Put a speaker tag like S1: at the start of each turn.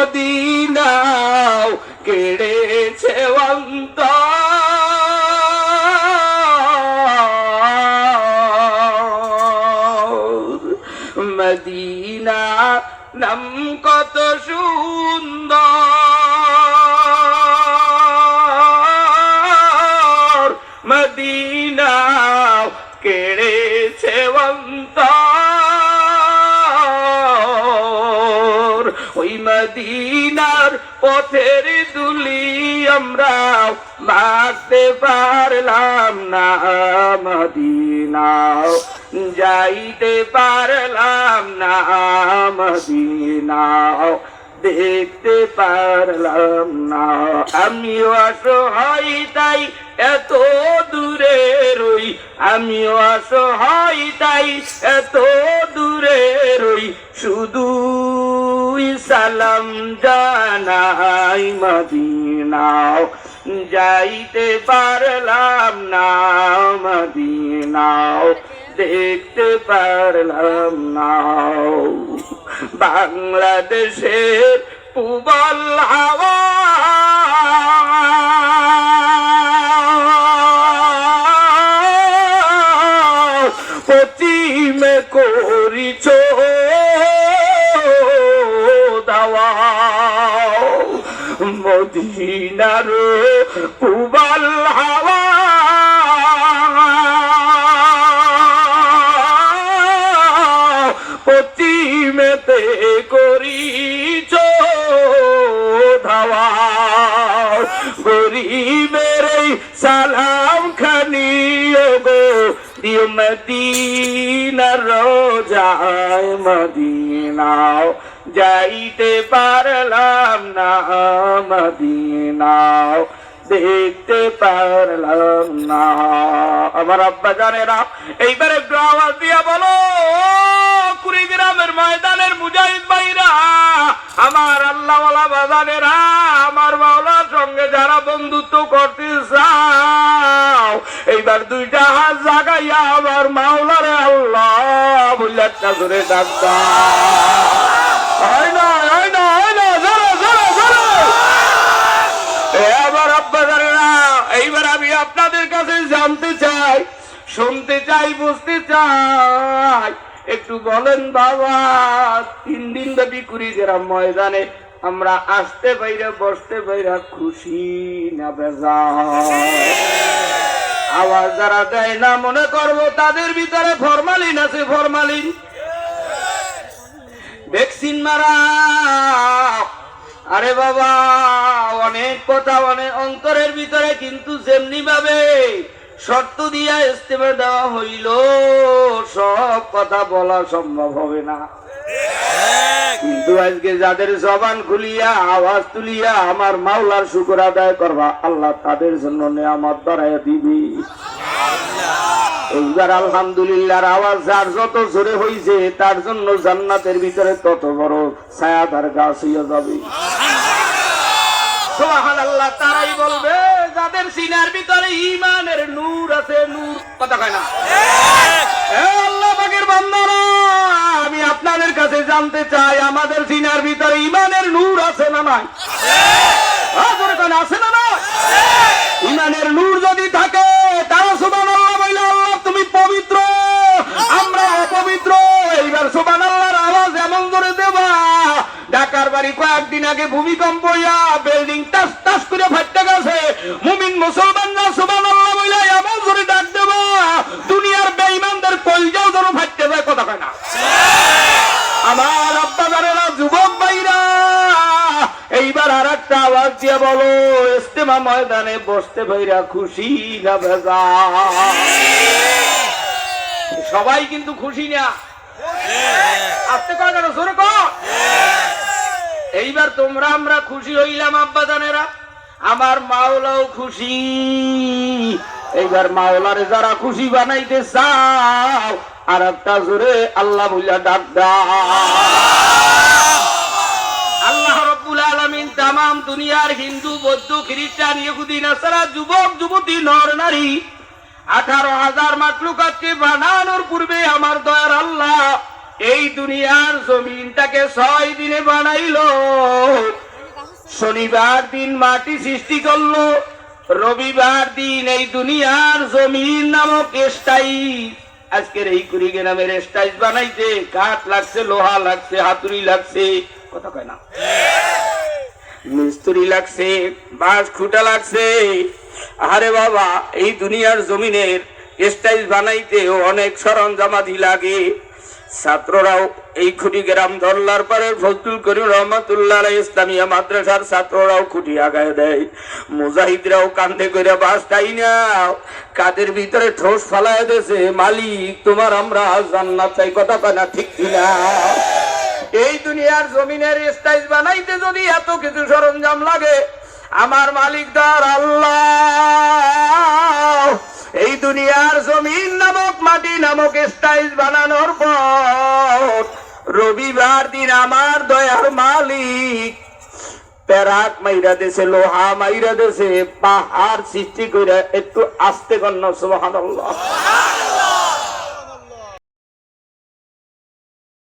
S1: মদিনাও কেড়েছে অন্তর। ওই মদিনার পথের দুলি আমরা মারতে পারলাম না মদিনাও যাইতে পারলাম না মদিনাও দেখতে পারলাম না। আমিও অসহায়, তাই এত দূরে রই। আমিও অসহায়, তাই এত দূরে রই। শুধু সালাম জানাই মদিনাও। যাইতে পারলাম না মদিনাও। দেখতে পারলাম না। বাংলাদেশের পুবল হাওয়া মদিনার পুবল হাওয়া। পশ্চিমেতে করিছ ধাওয়া। গরিবের সালাম খানি গো দিও মদিনার রোজায় মদিনাও। যাইতে পারলাম না মদিনাও, দেখতে পারলাম না। আমার আব্বা জানেরা এইবার আওয়াজ দিয়া বলো, কুড়িগ্রামের ময়দানের মুজাহিদ ভাইরা, আমার আল্লাহওয়ালা বাজানেরা আমার মাওলার সঙ্গে যারা বন্ধুত্ব করতে চাও, এইবার দুইটা হাত জাগাইয়া আমার মাওলারে আল্লাহ ধরে ডাক্তার এইবার আমি আপনাদের কাছে জানতে চাই, শুনতে চাই, বুঝতে চাই। একটু বলেন বাবা, তিন দিন ব্যাপী কুড়িগ্রাম ময়দানে আমরা আসতে পাইরা, বসতে পাইরা খুশি না বেজা যারা দেয় না, মনে করব তাদের ভিতরে ফরমালিন আছে, ফরমালিন। ভ্যাকসিন মারা। আরে বাবা, অনেক কথা, অনেক অন্তরের ভিতরে কিন্তু যেমনি ভাবে শর্ত দিয়া ইস্তেমা দেওয়া হইল, সব কথা বলা সম্ভব হবে না। কিন্তু আজকে যাদের জবান খুলিয়া, আওয়াজ তুলিয়া আমার মাওলার শুকর আদায় করবা, আল্লাহ তাদের জন্য নেয়ামত ধরাইয়া দিবি। এইবার আলহামদুলিল্লাহর আওয়াজ যার যত জোরে হইছে তার জন্য জান্নাতের ভিতরে তত বড় ছায়াদার গাছ হইয়া যাবে। তারাই বলবে যাদের সিনার ভিতরে নূর আছে নূর কথা কয় না? আল্লাহ পাকের বান্দারা আমি আপনাদের কাছে জানতে চাই আমাদের সিনার ভিতরে ইমানের নূর আছে না নাই? হ্যাঁ, আছে না বাড়ি কয়েকদিন আগে ভূমিকম্প হইয়া বিল্ডিং টাস টাস করে ফাটতে গেছে। মুমিন মুসলমানরা সুবান আল্লাহ বইলে এমন করে ডাক দেবা। দুনিয়ার বেঈমানদের কলজাও যেন ফাটতে যায় কথা কয় না। আমার আব্বাদারেরা যুবক ভাইরা এইবার আর একটা আওয়াজ দিয়ে বলো ইস্তেমা ময়দানে বসতে ভাইরা খুশি না ভেজা? সবাই কিন্তু খুশি না। আসতে কয় কেন জোরে কর এইবার তোমরা আমরা খুশি হইলাম আব্বাদানেরা আমার মাওলাও খুশি। এইবার মাওলারে যারা খুশি বানাইতে চাও, আর একটা জোরে আল্লাহ বলিয়া ডাক হিন্দু, বৌদ্ধ হাজার পূর্বে আমার দয়ার আল্লাহ এই দুনিয়ার জমিনটাকে ছয় দিনে বানাইলো। শনিবার দিন মাটি সৃষ্টি করল। রবিবার দিন এই দুনিয়ার জমিন নামক আজকের এই কুড়িগে নামের স্টাইজ বানাইছে। কাঠ লাগছে, লোহা লাগছে, হাতুড়ি লাগছে। কথা কয় না? মিস্ত্রি লাগছে, বাঁশ খুঁটা লাগছে। আরে বাবা, এই দুনিয়ার জমিনের স্টাইল বানাইতেও অনেক সরঞ্জামাদি লাগে। ছাত্ররাও এই খুঁটি গ্রাম ধরলার পরে ফজলুল করিম রহমতুল্লাহ ইসলামিয়া মাদ্রাসার ছাত্ররাও খুঁটি আগায় দেয়। মুজাহিদরাও কান্দে করে বাস তাই না? কাদের ভিতরে ঠোস ফালায় দেছে মালিক, তোমার আমরা জান্নাত চাই, কথা কয় না, ঠিক কিনা এই দুনিয়ার জমিনের স্টাইল বানাইতে যদি এত কিছু সরঞ্জাম লাগে, আমার মালিক দার আল্লাহ দুনিয়ার জমিন নামক মাটি নামক স্টাইল বানানোর পর রবিবার দিন আমার দয়ার মালিক প্যারাক মাইরা দেশে, লোহা মাইরা দেশে পাহাড় সৃষ্টি করে একটু আস্তে কন্ন সুবহানাল্লাহ।